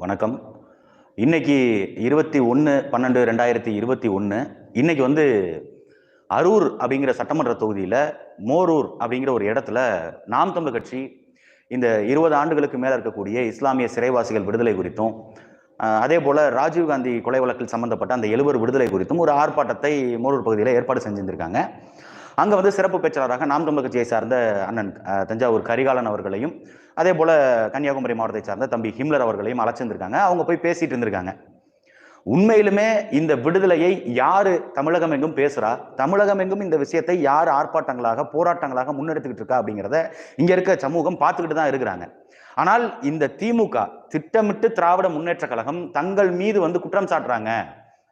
வணக்கம். இன்னைக்கு இருபத்தி ஒன்று பன்னெண்டு ரெண்டாயிரத்தி இருபத்தி ஒன்று இன்னைக்கு வந்து அரூர் அப்படிங்கிற சட்டமன்ற தொகுதியில் மோரூர் அப்படிங்கிற ஒரு இடத்துல நாம் தமிழ் கட்சி இந்த இருபது ஆண்டுகளுக்கு மேலே இருக்கக்கூடிய இஸ்லாமிய சிறைவாசிகள் விடுதலை குறித்தும் அதே போல் ராஜீவ்காந்தி கொலை வழக்கில் சம்மந்தப்பட்ட அந்த எழுவர் விடுதலை குறித்தும் ஒரு ஆர்ப்பாட்டத்தை மோரூர் பகுதியில் ஏற்பாடு செஞ்சுருக்காங்க அங்கே வந்து சிறப்பு பேச்சாளராக நாம் தமிழர் கட்சியை சார்ந்த அண்ணன் தஞ்சாவூர் கரிகாலன் அவர்களையும் அதே போல கன்னியாகுமரி மாவட்டத்தை சார்ந்த தம்பி ஹிம்லர் அவர்களையும் அழைச்சிருந்திருக்காங்க. அவங்க போய் பேசிட்டு இருந்திருக்காங்க. உண்மையிலுமே இந்த விடுதலையை யாரு தமிழகம் எங்கும் பேசுறா? தமிழகம் எங்கும் இந்த விஷயத்தை யார் ஆர்ப்பாட்டங்களாக போராட்டங்களாக முன்னெடுத்துக்கிட்டு இருக்கா அப்படிங்கிறத இங்க இருக்க சமூகம் பார்த்துக்கிட்டு தான் இருக்கிறாங்க. ஆனால் இந்த திமுக திட்டமிட்டு திராவிட முன்னேற்ற கழகம் தங்கள் மீது வந்து குற்றம் சாட்டுறாங்க.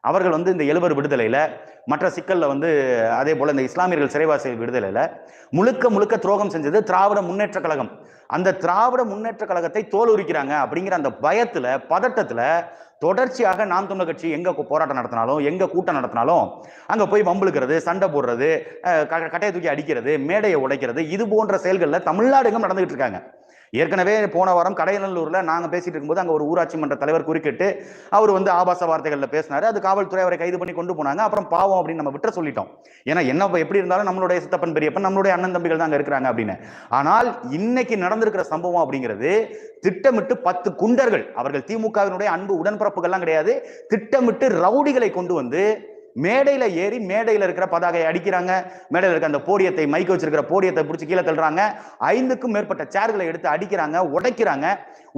அவர்கள் வந்து இந்த எழுவர் விடுதலையில் மற்ற சிக்கலில் வந்து அதே போல் இந்த இஸ்லாமியர்கள் சிறைவாசிகள் விடுதலையில் முழுக்க முழுக்க துரோகம் செஞ்சது திராவிட முன்னேற்ற கழகம். அந்த திராவிட முன்னேற்ற கழகத்தை தோல் உரிக்கிறாங்க அப்படிங்கிற அந்த பயத்தில் பதட்டத்தில் தொடர்ச்சியாக நாம் தமிழர் கட்சி எங்கே போராட்டம் நடத்தினாலும் எங்கே கூட்டம் நடத்தினாலும் அங்கே போய் வம்பிழுக்கிறது சண்டை போடுறது க- கட்டையை தூக்கி அடிக்கிறது மேடையை உடைக்கிறது இது போன்ற செயல்களில் தமிழ்நாடு எங்கும் நடந்துகிட்டு இருக்காங்க. ஏற்கனவே போன வாரம் கடையநல்லூரில் நாங்கள் பேசிட்டு இருக்கும்போது அங்கே ஒரு ஊராட்சி மன்ற தலைவர் குறுக்கிட்டு அவர் வந்து ஆபாச வார்த்தைகளில் பேசினார். அது காவல்துறை அவரை கைது பண்ணி கொண்டு போனாங்க. அப்புறம் பாவம் அப்படின்னு நம்ம விட்டுற சொல்லிட்டோம். ஏன்னா என்ன எப்படி இருந்தாலும் நம்மளுடைய சித்தப்பன் பெரியப்பன் நம்மளுடைய அண்ணன் தம்பிகள் தான் அங்கே இருக்கிறாங்க அப்படின்னு. ஆனால் இன்னைக்கு நடந்திருக்கிற சம்பவம் அப்படிங்கிறது திட்டமிட்டு பத்து குண்டர்கள் அவர்கள் திமுகவினுடைய அன்பு உடன்பிறப்புகள்லாம் கிடையாது திட்டமிட்டு ரவுடிகளை கொண்டு வந்து மேடையில் ஏறி மேடையில் இருக்கிற பதாகையை அடிக்கிறாங்க. மேடையில் இருக்கிற அந்த போடியத்தை மைக்க வச்சிருக்கிற போடியத்தை பிடிச்சி கீழே தள்ளுறாங்க. ஐந்துக்கும் மேற்பட்ட சேர்களை எடுத்து அடிக்கிறாங்க உடைக்கிறாங்க.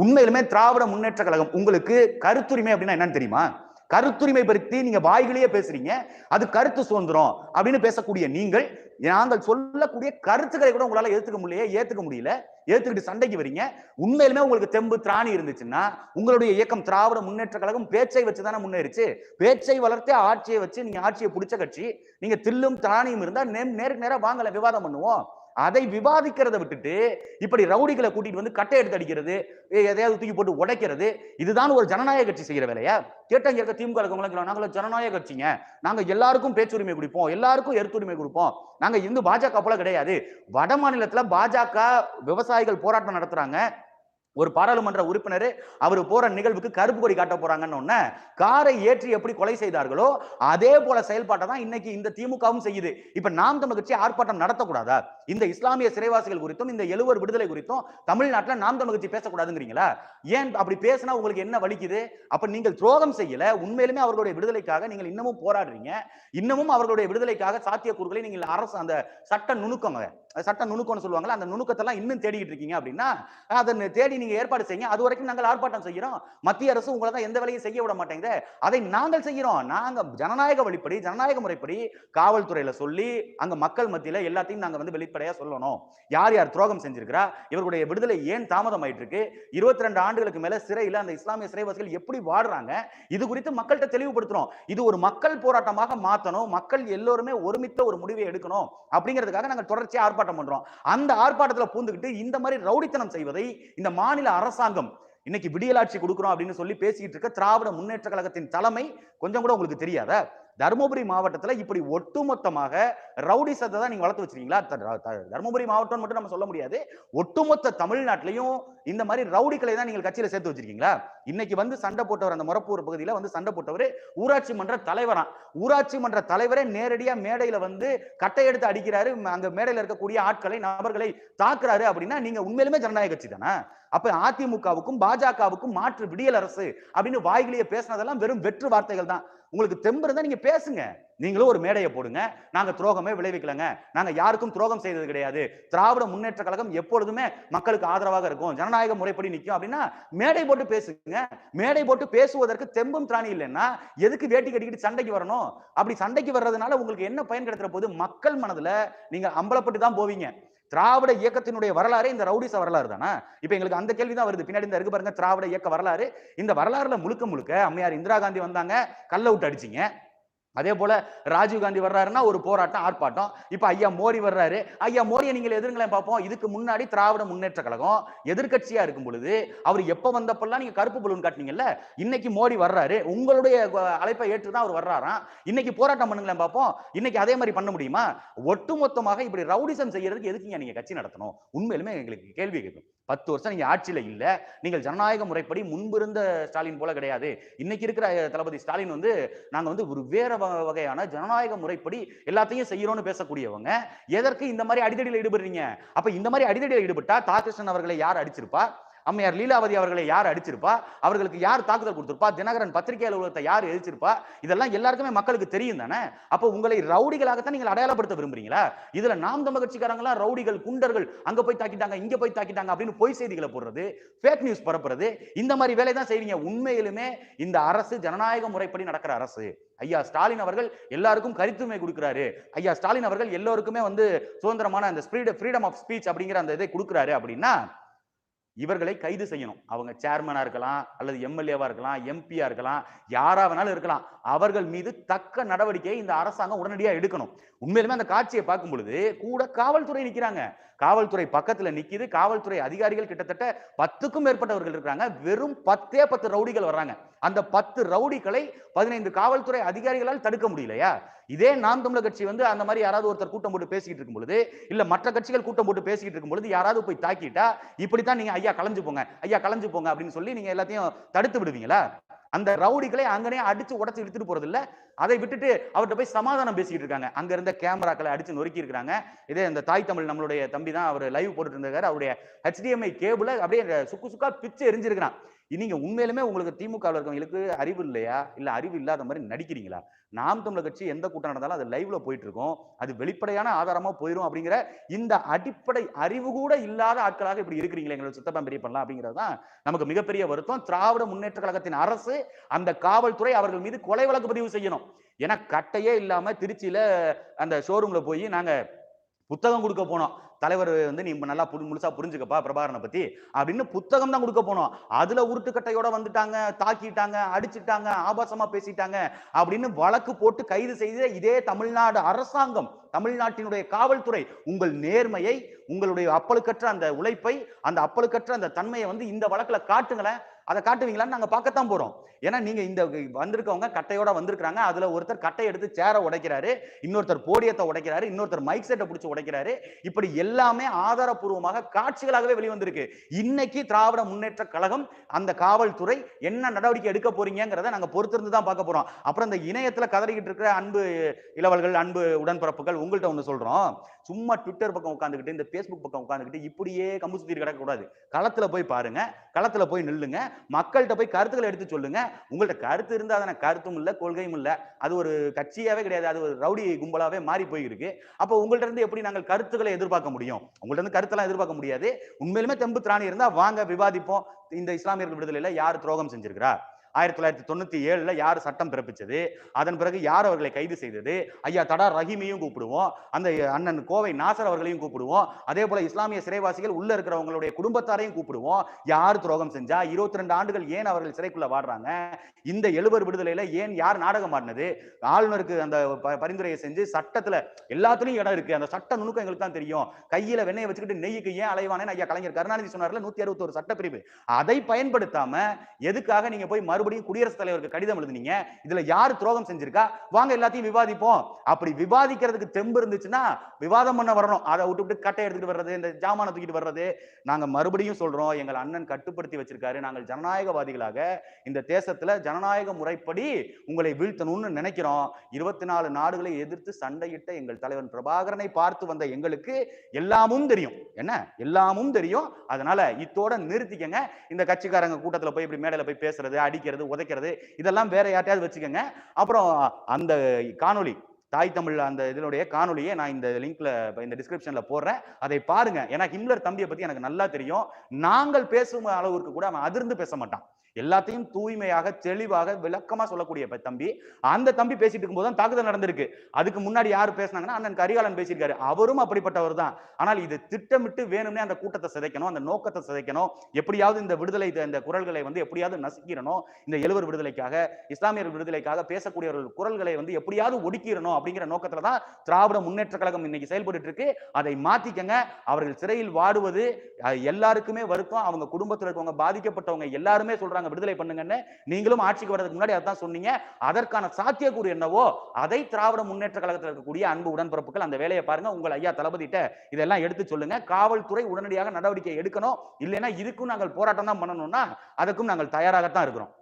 உண்மையிலுமே திராவிட முன்னேற்ற கழகம் உங்களுக்கு கருத்துரிமை அப்படின்னா என்னன்னு தெரியுமா? கருத்துரிமை பற்றி நீங்க வாய்களையே பேசுறீங்க. அது கருத்து சுதந்திரம் அப்படின்னு பேசக்கூடிய நீங்கள் நாங்கள் சொல்லக்கூடிய கருத்துக்களை கூட உங்களால ஏத்துக்க முடியல ஏத்துக்க முடியல. ஏத்துக்கிட்டு சண்டைக்கு வரீங்க. உண்மையிலுமே உங்களுக்கு தெம்பு திராணி இருந்துச்சுன்னா உங்களுடைய இயக்கம் திராவிட முன்னேற்ற கழகம் பேச்சை வச்சு தானே முன்னேறிச்சு. பேச்சை வளர்த்தே ஆட்சியை வச்சு நீங்க ஆட்சியை பிடிச்ச கட்சி நீங்க தில்லும் திராணியும் இருந்தா நேருக்கு நேரம் வாங்கல விவாதம் பண்ணுவோம். அதை விவாதிக்கிறத விட்டுட்டு இப்படி ரவுடிகளை கூட்டிட்டு வந்து கட்டை எடுத்து அடிக்கிறது எதையாவது தூக்கி போட்டு உடைக்கிறது இதுதான் ஒரு ஜனநாயக கட்சி செய்கிற வேலையா? கேட்டாங்க இருக்க திமுக இருக்கவங்களுக்கு நாங்கள ஜனநாயக கட்சிங்க. நாங்க எல்லாருக்கும் பேச்சுரிமை கொடுப்போம் எல்லாருக்கும் எருத்துரிமை கொடுப்போம். நாங்க இந்து பாஜக போல கிடையாது. வட மாநிலத்துல பாஜக விவசாயிகள் போராட்டம் நடத்துறாங்க. ஒரு பாராளுமன்ற உறுப்பினர் அவர் போற நிகழ்வுக்கு கருப்பு கொடி காட்ட போறாங்கன்னு உடனே காரை ஏற்றி எப்படி கொலை செய்தார்களோ அதே போல செயல்பாட்டை தான் இன்னைக்கு இந்த திமுகவும் செய்யுது. இப்ப நாம் தமிழ் கட்சி ஆர்ப்பாட்டம் நடத்தக்கூடாதா? இந்த இஸ்லாமிய சிறைவாசிகள் குறித்தும் இந்த எழுவர் விடுதலை குறித்தும் தமிழ்நாட்டில் நாம் தமிழ் கட்சி பேசக்கூடாதுங்கிறீங்களா? ஏன் அப்படி பேசினா உங்களுக்கு என்ன வலிக்குது? அப்ப நீங்கள் துரோகம் செய்யல உண்மையிலுமே அவர்களுடைய விடுதலைக்காக நீங்கள் இன்னமும் போராடுறீங்க. இன்னமும் அவர்களுடைய விடுதலைக்காக சாத்தியக்கூறுகளை நீங்கள் அரசு அந்த சட்ட நுணுக்கங்க சட்ட நுணுக்கம்னு சொல்லுவாங்களா அந்த நுணுக்கத்தெல்லாம் இன்னும் தேடிக்கிட்டு இருக்கீங்க அப்படின்னா அதை தேடி நீங்க ஏற்பாடு செய்யுங்க. அது வரைக்கும் நாங்கள் ஆர்ப்பாட்டம் செய்கிறோம். மத்திய அரசு உங்களை தான் எந்த வேலையும் செய்ய விட மாட்டேங்குது. அதை நாங்கள் செய்கிறோம். நாங்க ஜனநாயக வழிப்படி ஜனநாயக முறைப்படி காவல்துறையில சொல்லி அங்க மக்கள் மத்தியில எல்லாத்தையும் நாங்க வந்து வெளிப்படையா சொல்லணும். யார் யார் துரோகம் செஞ்சிருக்கிறா? இவர்களுடைய விடுதலை ஏன் தாமதம் ஆயிட்டு இருக்கு இருபத்தி ரெண்டு ஆண்டுகளுக்கு மேல சிறையில் அந்த இஸ்லாமிய சிறைவாசிகள் எப்படி வாடுறாங்க? இது குறித்து மக்கள்கிட்ட தெளிவுபடுத்துறோம். இது ஒரு மக்கள் போராட்டமாக மாத்தணும். மக்கள் எல்லோருமே ஒருமித்த ஒரு முடிவை எடுக்கணும். அப்படிங்கிறதுக்காக நாங்கள் தொடர்ச்சியாக ஆர்ப்பாட்டம் பண்றோம். அந்த ஆர்ப்பாட்டத்தில் பூந்துக்கிட்டு இந்த மாதிரி ரவுடித்தனம் செய்வதை இந்த மா மாநில அரசாங்கம் இன்னைக்கு விடியலாட்சி கொடுக்குறோம் அப்படின்னு சொல்லி பேசிக்கிட்டு இருக்க திராவிட முன்னேற்ற கழகத்தின் தலைமை கொஞ்சம் கூட உங்களுக்கு தெரியாத? தருமபுரி மாவட்டத்தில் இப்படி ஒட்டுமொத்தமாக ரவுடிசத்தை தான் நீங்கள் வளர்த்து வச்சிருக்கீங்களா? த- தருமபுரி மாவட்டம் மட்டும் நம்ம சொல்ல முடியாது. ஒட்டுமொத்த தமிழ்நாட்டிலையும் இந்த மாதிரி ரவுடிகளை தான் நீங்கள் கட்சியில் சேர்த்து வச்சிருக்கீங்களா? இன்னைக்கு வந்து சண்டை போட்டவர் அந்த முறப்பூர் பகுதியில் வந்து சண்டை போட்டவர் ஊராட்சி மன்ற தலைவரா. ஊராட்சி மன்ற தலைவரே நேரடியாக மேடையில் வந்து கட்டை எடுத்து அடிக்கிறாரு. ம- அங்க மேடையில் இருக்கக்கூடிய ஆட்களை நபர்களை தாக்குறாரு அப்படின்னா நீங்க உண்மையிலுமே ஜனநாயக கட்சி தானே? அப்ப அதிமுகவுக்கும் பாஜகவுக்கும் மாற்று விடியல் அரசு அப்படின்னு வாய்கிலேயே பேசினதெல்லாம் வெறும் வெற்று வார்த்தைகள் தான். உங்களுக்கு தெம்பு இருந்தால் நீங்கள் பேசுங்க. நீங்களும் ஒரு மேடையை போடுங்க. நாங்கள் துரோகமே விளைவிக்கலங்க. நாங்கள் யாருக்கும் துரோகம் செய்தது கிடையாது. திராவிட முன்னேற்ற கழகம் எப்பொழுதுமே மக்களுக்கு ஆதரவாக இருக்கும். ஜனநாயக முறைப்படி நிற்கும் அப்படின்னா மேடை போட்டு பேசுங்க. மேடை போட்டு பேசுவதற்கு தெம்பும் திராணி இல்லைன்னா எதுக்கு வேட்டி கட்டிக்கிட்டு சண்டைக்கு வரணும்? அப்படி சண்டைக்கு வர்றதுனால உங்களுக்கு என்ன பயன் கிடைக்கிற போது மக்கள் மனதில் நீங்கள் அம்பலப்பட்டு தான் போவீங்க. திராவிட இயக்கத்தினுடைய வரலாறு இந்த ரவுடிச வரலாறு தானே? இப்போ எங்களுக்கு அந்த கேள்வி தான் வருது. பின்னாடி இந்த இருக்கு பாருங்க திராவிட இயக்க வரலாறு. இந்த வரலாறுல முழுக்க முழுக்க அம்மையார் இந்திரா காந்தி வந்தாங்க கல்ல விட்டு அடிச்சிங்க. அதே போல ராஜீவ் காந்தி வர்றாருன்னா ஒரு போராட்டம் ஆர்ப்பாட்டம். இப்ப ஐயா மோடி வர்றாரு. ஐயா மோடியை நீங்கள் எதிர்ங்களேன் பார்ப்போம். இதுக்கு முன்னாடி திராவிட முன்னேற்ற கழகம் எதிர்கட்சியா இருக்கும் பொழுது அவர் எப்ப வந்தப்பெல்லாம் நீங்க கருப்பு பலூன் காட்டினீங்கல்ல? இன்னைக்கு மோடி வர்றாரு. உங்களுடைய அழைப்பை ஏற்று தான் அவர் வர்றாராம். இன்னைக்கு போராட்டம் பண்ணுங்களேன் பார்ப்போம். இன்னைக்கு அதே மாதிரி பண்ண முடியுமா? ஒட்டுமொத்தமாக இப்படி ரவுடிசம் செய்யறதுக்கு எதுக்குங்க நீங்க கட்சி நடத்தணும்? உண்மையிலுமே எங்களுக்கு கேள்வி கேட்கும். பத்து வருஷம் நீங்கள் ஆட்சியில் இல்லை. நீங்கள் ஜனநாயக முறைப்படி முன்பு இருந்த ஸ்டாலின் போல கிடையாது. இன்னைக்கு இருக்கிற தளபதி ஸ்டாலின் வந்து நாங்கள் வந்து ஒரு வேற வகையான ஜனநாயக முறைப்படி எல்லாத்தையும் செய்யறோம்னு பேசக்கூடியவங்க. எதற்கு இந்த மாதிரி அடிதடியில் ஈடுபடுறீங்க? அப்ப இந்த மாதிரி அடிதடியில் ஈடுபட்டா தாகிருஷ்ணன் அவர்களை யார் அடிச்சிருப்பா? அம்மையார் லீலாவதி அவர்களை யார் அடிச்சிருப்பா? அவர்களுக்கு யார் தாக்குதல் கொடுத்திருப்பா? தினகரன் பத்திரிகை அலுவலகத்தை யார் எதிர்ச்சிருப்பா? இதெல்லாம் எல்லாருக்குமே மக்களுக்கு தெரியும் தானே? அப்போ உங்களை ரவுடிகளாகத்தான் நீங்கள் அடையாளப்படுத்த விரும்புறீங்களா? இதுல நாம் தம்ப கட்சிக்காரங்களாம் ரவுடிகள் குண்டர்கள் அங்க போய் தாக்கிட்டாங்க இங்க போய் தாக்கிட்டாங்க அப்படின்னு பொய் செய்திகளை போடுறது ஃபேக் நியூஸ் பரப்புறது இந்த மாதிரி வேலை தான் செய்வீங்க உண்மையிலுமே இந்த அரசு ஜனநாயக முறைப்படி நடக்கிற அரசு. ஐயா ஸ்டாலின் அவர்கள் எல்லாருக்கும் கருத்துமை கொடுக்குறாரு. ஐயா ஸ்டாலின் அவர்கள் எல்லோருக்குமே வந்து சுதந்திரமான அந்த ஃப்ரீடம் ஆஃப் ஸ்பீச் அப்படிங்கிற அந்த இதை கொடுக்குறாரு அப்படின்னா இவர்களை கைது செய்யணும். அவங்க சேர்மனா இருக்கலாம் அல்லது எம்எல்ஏவா இருக்கலாம் எம்பியா இருக்கலாம் யாரா வேணாலும் இருக்கலாம். அவர்கள் மீது தக்க நடவடிக்கையை இந்த அரசாங்கம் உடனடியாக எடுக்கணும். உண்மையிலுமே அந்த காட்சியை பார்க்கும் பொழுது கூட காவல்துறை நிற்கிறாங்க காவல்துறை பக்கத்துல நிக்குது. காவல்துறை அதிகாரிகள் கிட்டத்தட்ட பத்துக்கும் மேற்பட்டவர்கள் இருக்கிறாங்க. வெறும் பத்தே பத்து ரவுடிகள் வர்றாங்க. அந்த பத்து ரவுடிகளை பதினைந்து காவல்துறை அதிகாரிகளால் தடுக்க முடியலையா? இதே நாம் தமிழர் கட்சி வந்து அந்த மாதிரி யாராவது ஒருத்தர் கூட்டம் போட்டு பேசிக்கிட்டு இருக்கும் பொழுது இல்ல மற்ற கட்சிகள் கூட்டம் போட்டு பேசிக்கிட்டு இருக்கும் பொழுது யாராவது போய் தாக்கிட்டா இப்படித்தான் நீங்க ஐயா கலைஞ்சு போங்க ஐயா கலைஞ்சு போங்க அப்படின்னு சொல்லி நீங்க எல்லாத்தையும் தடுத்து விடுவீங்களா? அந்த ரவுடிகளை அங்கனே அடிச்சு உடச்சு இழுத்துட்டு போறது இல்ல அதை விட்டுட்டு அவர்கிட்ட போய் சமாதானம் பேசிக்கிட்டு இருக்காங்க. அங்க இருந்த கேமராக்களை அடிச்சு நொறுக்கி இருக்காங்க. இதே இந்த தாய் தமிழ் நம்மளுடைய தம்பி தான் அவர் லைவ் போட்டுட்டு இருந்தாரு அவருடைய ஹெச்டிஎம்ஐ கேபிள அப்படியே சுக்கு சுக்கா பிச்சு எரிஞ்சிருக்கிறான். நீங்க உண்மையிலுமே உங்களுக்கு திமுக இருக்கவங்களுக்கு அறிவு இல்லையா? இல்ல அறிவு இல்லாத மாதிரி நடிக்கிறீங்களா? நாம் தமிழர் கட்சி எந்த கூட்டம் நடந்தாலும் அது லைவ்ல போயிட்டு இருக்கும் அது வெளிப்படையான ஆதாரமா போயிடும் அப்படிங்கிற இந்த அடிப்படை அறிவு கூட இல்லாத ஆட்களாக இப்படி இருக்கிறீங்களே எங்களை சுத்தப்பா பெரிய பண்ணலாம் அப்படிங்கிறது தான் நமக்கு மிகப்பெரிய வருத்தம். திராவிட முன்னேற்ற கழகத்தின் அரசு அந்த காவல்துறை அவர்கள் மீது கொலை வழக்கு பதிவு செய்யணும். ஏன்னா கட்டையே இல்லாம திருச்சியில அந்த ஷோரூம்ல போய் நாங்க புத்தகம் கொடுக்க போனோம். தலைவர் வந்து நீ நல்லா புரி- முழுசா புரிஞ்சுக்கப்பா பிரபாகரனை பத்தி. அப்படின்னு புத்தகம் தான் கொடுக்க போனோம். அதுல உருட்டுக்கட்டையோட வந்துட்டாங்க தாக்கிட்டாங்க அடிச்சிட்டாங்க ஆபாசமா பேசிட்டாங்க அப்படின்னு வழக்கு போட்டு கைது செய்த இதே தமிழ்நாடு அரசாங்கம் தமிழ்நாட்டினுடைய காவல்துறை உங்கள் நேர்மையை உங்களுடைய அப்பழுக்கற்ற அந்த உழைப்பை அந்த அப்பழுக்கற்ற அந்த தன்மையை வந்து இந்த வழக்குல காட்டுங்களேன். அதை காட்டுவீங்களான்னு நாங்கள் பார்க்கத்தான் போகிறோம் ஏன்னா நீங்கள் இந்த வந்திருக்கவங்க கட்டையோட வந்திருக்கிறாங்க. அதில் ஒருத்தர் கட்டை எடுத்து சேரை உடைக்கிறாரு இன்னொருத்தர் போடியத்தை உடைக்கிறாரு இன்னொருத்தர் மைக் செட்டை பிடிச்சி உடைக்கிறாரு. இப்படி எல்லாமே ஆதாரப்பூர்வமாக காட்சிகளாகவே வெளிவந்திருக்கு. இன்னைக்கு திராவிட முன்னேற்ற கழகம் அந்த காவல்துறை என்ன நடவடிக்கை எடுக்க போறீங்கிறத நாங்கள் பொறுத்திருந்து தான் பார்க்க போகிறோம் அப்புறம் இந்த இணையத்தில் கதறிக்கிட்டு இருக்கிற அன்பு இளவல்கள் அன்பு உடன்பிறப்புகள் உங்கள்கிட்ட ஒன்று சொல்கிறோம் சும்மா ட்விட்டர் பக்கம் உட்காந்துக்கிட்டு இந்த ஃபேஸ்புக் பக்கம் உட்காந்துக்கிட்டு இப்படியே கம்பு சுத்தி கிடக்கக்கூடாது களத்தில் களத்துல போய் பாருங்க களத்தில் போய் நில்லுங்க. மக்கள்கிட்ட போய் கருத்துக்களை எடுத்து சொல்லுங்க. உங்கள்ட்ட கருத்து இருந்தா தானே கருத்தும் இல்ல கொள்கையும் இல்ல. அது ஒரு கட்சியாவே கிடையாது அது ஒரு ரவுடி கும்பலாவே மாறி போயிருக்கு. அப்போ உங்கள்ட்ட இருந்து எப்படி நாங்கள் கருத்துக்களை எதிர்பார்க்க முடியும்? உங்கள்ட்ட இருந்து கருத்தெல்லாம் எதிர்பார்க்க முடியாது. உண்மையிலுமே தெம்பு திராணி இருந்தா வாங்க விவாதிப்போம். இந்த இஸ்லாமியர்கள் விடுதலையில யார் துரோகம் செஞ்சிருக்கிறா ஆயிரத்தி தொள்ளாயிரத்தி தொண்ணூத்தி ஏழுல யார் சட்டம் பிறப்பிச்சது? அதன் பிறகு யார் அவர்களை கைது செய்தது? ஐயா தடா ரஹீமையும் கூப்பிடுவோம். அந்த அண்ணன் கோவை நாசர் அவர்களையும் கூப்பிடுவோம். அதே போல இஸ்லாமிய சிறைவாசிகள் உள்ள இருக்கிறவங்களுடைய குடும்பத்தாரையும் கூப்பிடுவோம். யார் துரோகம் செஞ்சா? இருபத்தி ரெண்டு ஆண்டுகள் ஏன் அவர்கள் சிறைக்குள்ள வாடுறாங்க? இந்த எழுவர் விடுதலையில ஏன் யார் நாடகம் ஆடினது? ஆளுநருக்கு அந்த ப- பரிந்துரையை செஞ்சு சட்டத்துல எல்லாத்துலயும் இடம் இருக்கு. அந்த சட்ட நுணுக்கம் எங்களுக்கு தான் தெரியும். கையில வெண்ணையை வச்சுக்கிட்டு நெய்க்கு ஏன் அலைவானேன்னு ஐயா கலைஞர் கருணாநிதி சொன்னார்ல நூத்தி அறுபத்தி ஒரு சட்டப்பிரிவு. அதை பயன்படுத்தாம எதுக்காக நீங்க போய் மறுபடியும் குடியரசுத் தலைவருக்கு கடிதம் எழுதுனீங்க. இதுல யார் துரோகம் செஞ்சிருக்கா? வாங்க எல்லாத்தையும் விவாதிப்போம். அப்படி விவாதிக்கிறதுக்கு தெம்பு இருந்துச்சுன்னா விவாதம் பண்ண வரணும். அதை விட்டு விட்டு கட்டை எடுத்துட்டு வர்றது இந்த ஜாமான தூக்கிட்டு வர்றது. நாங்க மறுபடியும் சொல்றோம் எங்கள் அண்ணன் கட்டுப்படுத்தி வச்சிருக்காரு. நாங்கள் ஜனநாயகவாதிகளாக இந்த தேசத்துல ஜனநாயக முறைப்படி உங்களை வீழ்த்தணும்னு நினைக்கிறோம். இருபத்தி நாலு நாடுகளை எதிர்த்து சண்டையிட்ட எங்கள் தலைவன் பிரபாகரனை பார்த்து வந்த எங்களுக்கு எல்லாமும் தெரியும். என்ன? எல்லாமும் தெரியும். அதனால இத்தோட நிறுத்திக்கங்க. இந்த கட்சிக்காரங்க கூட்டத்துல போய் இப்படி மேடையில போய் பேசுறது அடிக்கிறது உதைக்கிறது இதெல்லாம் வேற யார்ட்டையாவது வச்சுக்கோங்க. அப்புறம் அந்த காணொளி தாய் தமிழ் அந்த இதனுடைய காணொலியை நான் இந்த லிங்க்ல இந்த டிஸ்கிரிப்ஷன்ல போடுறேன். அதை பாருங்க. ஏன்னா ஹிம்லர் தம்பியை பத்தி எனக்கு நல்லா தெரியும். நாங்கள் பேசும் அளவுக்கு கூட அவன் அதிர்ந்து பேச மாட்டான். எல்லாத்தையும் தூய்மையாக தெளிவாக விளக்கமா சொல்லக்கூடிய தம்பி அந்த தம்பி பேசிட்டு இருக்கும்போது தான் தாக்குதல் நடந்திருக்கு. அதுக்கு முன்னாடி யார் பேசுனாங்கன்னா அண்ணன் கரிகாலன் பேசியிருக்காரு. அவரும் அப்படிப்பட்டவர் தான். ஆனால் இது திட்டமிட்டு வேணும்னே அந்த கூட்டத்தை சிதைக்கணும் அந்த நோக்கத்தை சிதைக்கணும். எப்படியாவது இந்த விடுதலை இந்த- குரல்களை வந்து எப்படியாவது நசுக்கிறனும் இந்த எழுவர் விடுதலைக்காக இஸ்லாமியர் விடுதலைக்காக பேசக்கூடியவர்கள் குரல்களை வந்து எப்படியாவது ஒடுக்கிடணும் அப்படிங்கிற நோக்கத்துல தான் திராவிட முன்னேற்ற கழகம் இன்னைக்கு செயல்பட்டு இருக்கு. அதை மாத்திக்கங்க. அவர்கள் சிறையில் வாடுவது எல்லாருக்குமே வருத்தம். அவங்க குடும்பத்தில் இருக்கவங்க பாதிக்கப்பட்டவங்க எல்லாருமே சொல்றாங்க. போறாங்க விடுதலை பண்ணுங்கன்னு நீங்களும் ஆட்சிக்கு வரதுக்கு முன்னாடி அதான் சொன்னீங்க. அதற்கான சாத்தியக்கூறு என்னவோ அதை திராவிட முன்னேற்ற கழகத்தில் இருக்கக்கூடிய அன்பு உடன்பிறப்புகள் அந்த வேலையை பாருங்க. உங்கள் ஐயா தளபதிட்ட இதெல்லாம் எடுத்து சொல்லுங்க. காவல்துறை உடனடியாக நடவடிக்கை எடுக்கணும். இல்லைன்னா இதுக்கும் நாங்கள் போராட்டம் தான் பண்ணணும்னா அதுக்கும் நாங்கள் தயாராகத்தான் இருக்கிறோம்.